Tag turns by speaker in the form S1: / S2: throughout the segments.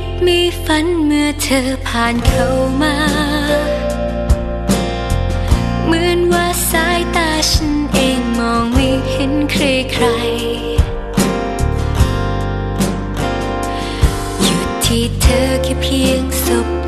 S1: ดมีฝันเมื่อเธอผ่านเข้ามา เหมือนว่าสายตาฉันเองมองไม่เห็นใครใคร หยุดที่เธอแค่เพียงสบ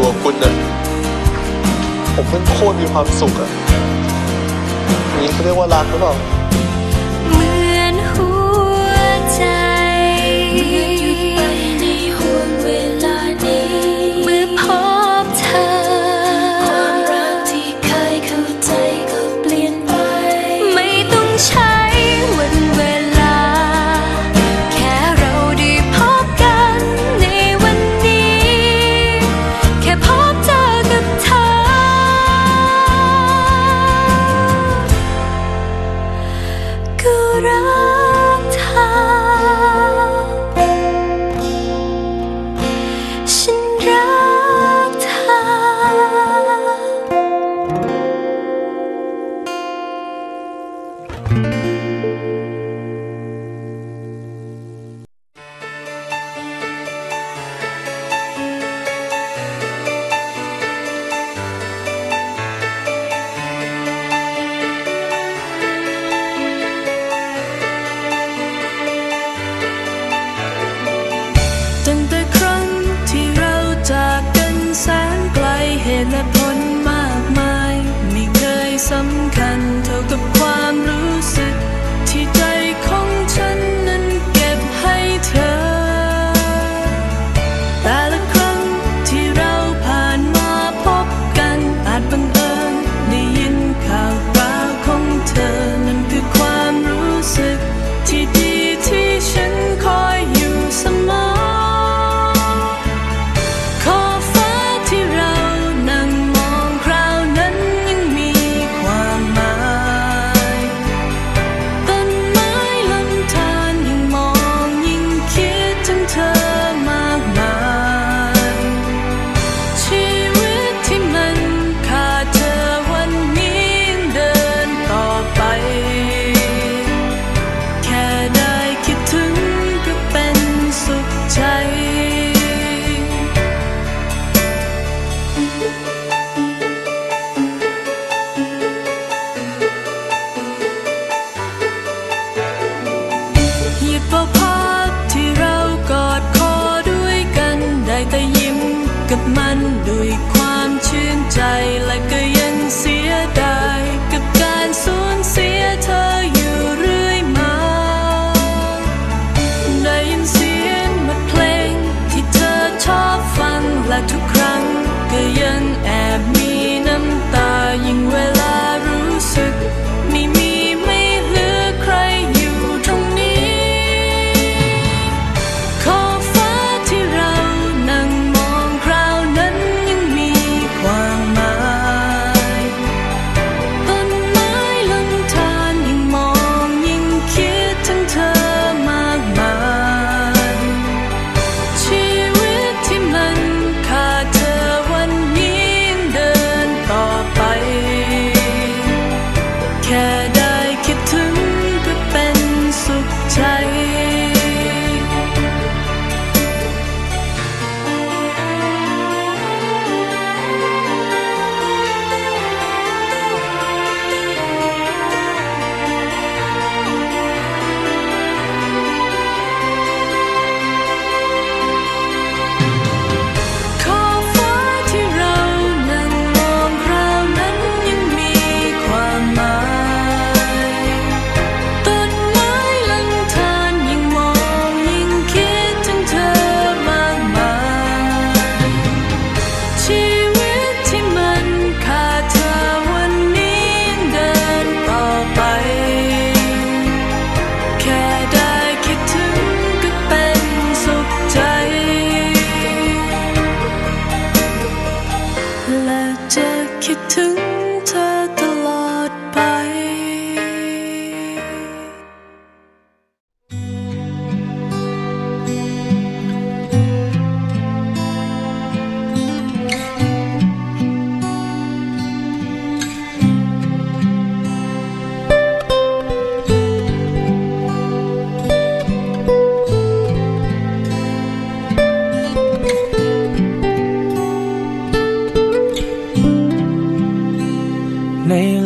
S1: อยู่กับคุ
S2: ณนะ
S3: ผมมันโคตรมีความสุขอะนี่เขาเรียกว่ารักหรือเปล่า
S4: Thank you.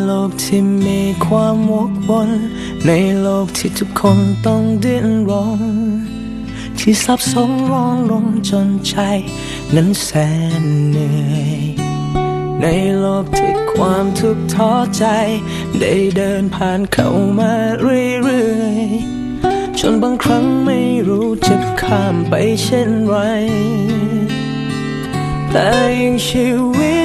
S4: โลกที่มีความวกวนในโลกที่ทุกคนต้องดิ้นรนที่สับสนร้อนรนจนใจ นั้นแสนเหนื่อย ในโลกที่ความทุกข์ท้อใจ ได้เดินผ่านเข้ามาเรื่อยๆจนบางครั้งไม่รู้จะข้ามไปเช่นไร แต่ยิ่งชีวิต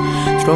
S4: ตร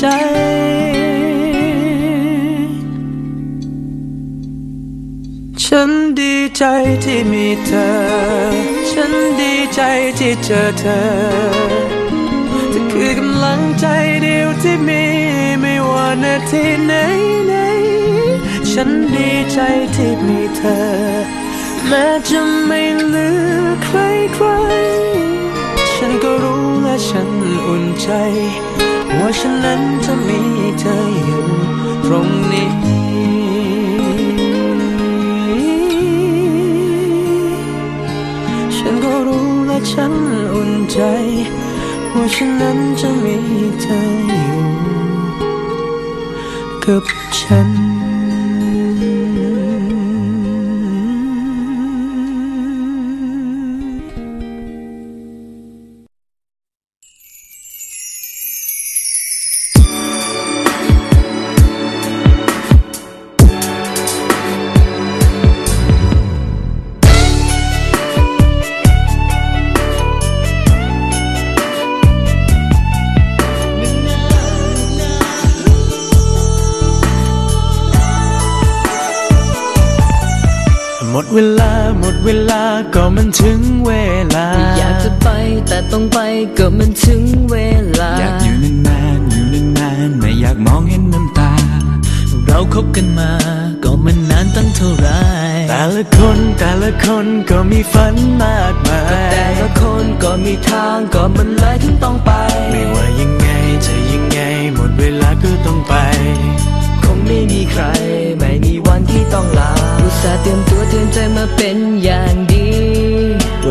S4: ใจ ฉันดีใจที่มีเธอ ฉันดีใจที่เจอเธอเธอคือกำลังใจเดียวที่มีไม่ว่านาทีไหนไหนๆฉันดีใจที่มีเธอ แม้จะไม่เหลือใครใครๆฉันก็รู้และฉันอุ่นใจ ว่าฉันนั้นจะมีเธออยู่ตรงนี้ฉันก็รู้และฉันอุ่นใจว่าฉันนั้นจะมีเธออยู่กับฉัน
S5: น ถึงเวลา
S6: ไม่อยากจะไปแต่ต้องไปก็มันถึงเวลา
S5: อยากอยู่นานๆอยู่นานๆไม่อยากมองเห็นน้ำตา เราคบกันมาก็มันนานตั้งเท่าไหรแต่ละคนแต่ละคนก็มีฝันมากมาย
S6: แต่ละคนก็มีทางก็มันเลยถึงต้องไป
S5: ไม่ว่ายังไงจะยังไงหมดเวลาก็ต้องไป
S6: คงไม่มีใครไม่มีวันที่ต้องลาอุตส่าห์เตรียมตัวเตรียมใจมาเป็นอย่างดี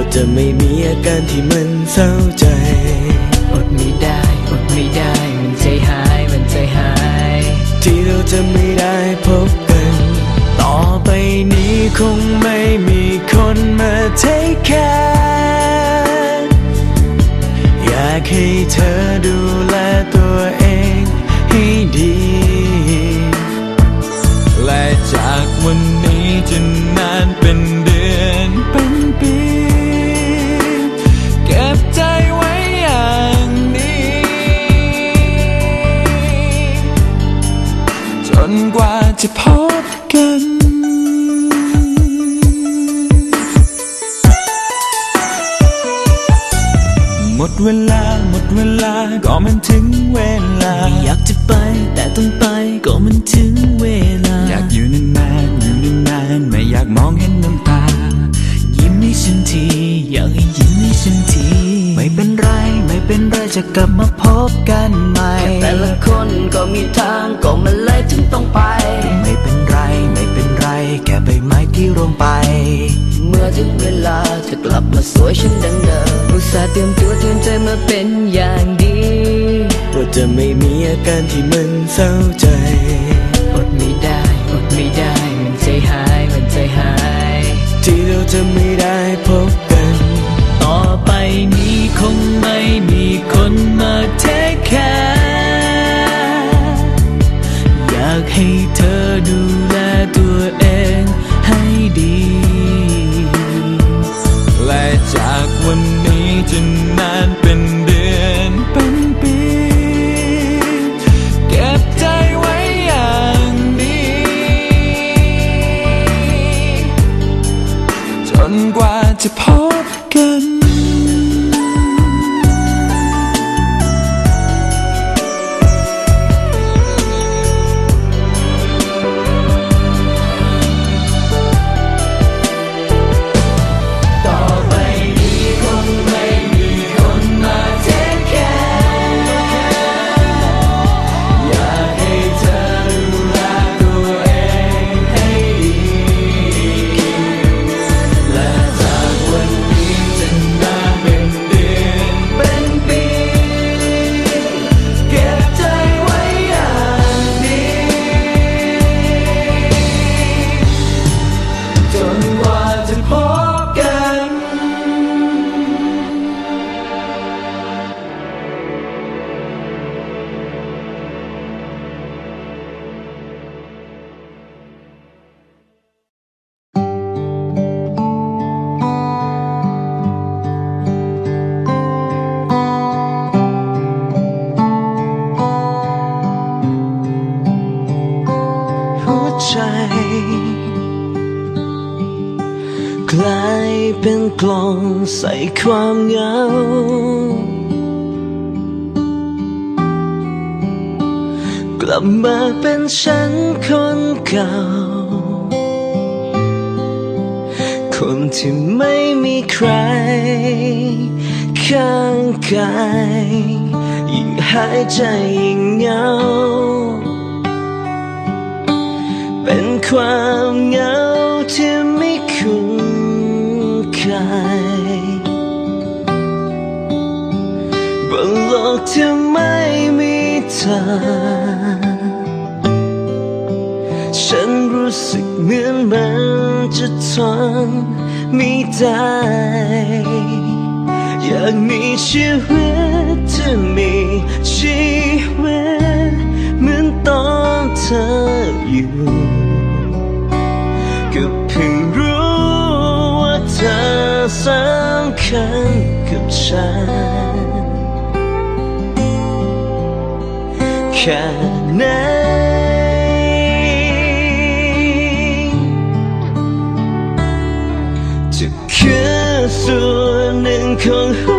S5: ว่าจะไม่มีอาการที่มันเศร้าใจ
S6: อดไม่ได้ อดไม่ได้ มันใจหาย มันใจหาย
S5: ที่เราจะไม่ได้พบกัน ต่อไปนี้คงไม่มีคนมา take care อยากให้เธอดูแลตัวเองให้ดี และจากวันนี้จะนานเป็น มันถึงเวลา
S6: ไม่อยากจะไปแต่ต้องไปก็มันถึงเวลา
S5: อยากอยู่นานๆอยู่นานๆไม่อยากมองเห็นน้ำตา
S6: ยิ้มให้ฉันทีอยากให้ยิ้มให้ฉันที
S5: ไม่เป็นไรไม่เป็นไรจะกลับมาพบกันใหม่
S6: แต่ละคนก็มีทางก็มันเลยถึงต้องไป
S5: ไม่เป็นไรไม่เป็นไรแค่ใบไม้ที่ร่วงไป
S6: เมื่อถึงเวลาจะกลับมาสวยฉันดังเดิมอุตส่าห์เตรียมตัวเตรียมใจมาเป็นอย่างดี
S5: ว่า จะไม่มีอาการที่มันเศร้าใจ
S6: อดไม่ได้ อดไม่ได้ มันใจหาย มันใจหาย
S5: ที่เราจะไม่ได้พบกัน
S6: ต่อไปนี้คงไม่มีคนมาเทคแคร์อยากให้เธอดูแลตัวเองให้ดี
S5: และจากวันนี้จะนานเป็น ก
S6: ลองใส่
S5: ความเหงา กลับมาเป็นฉันคนเก่า คนที่ไม่มีใคร ข้างกายยิ่งหายใจยิ่งเหงา เป็นความเหงา อ ฉันรู้สึกเหมือนมันจะทนไม่ได้ อยากมีชีวิตที่มีชีวิตเหมือนตอนเธออยู่ก็เพิ่งรู้ว่าเธอสำคัญกับฉัน แค่ไหน
S7: จะคือส่วนหนึ่งของหัว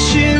S7: patient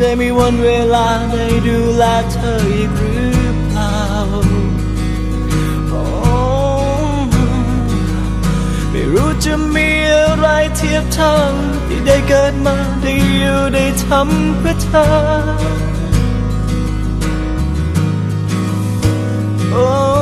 S8: ได้มีวันเวลาได้ดูแลเธออีกหรือเปล่าไม่รู้จะมีอะไรเทียบเท่าที่ได้เกิดมาได้อยู่ได้ทำเพื่อเธอโอ้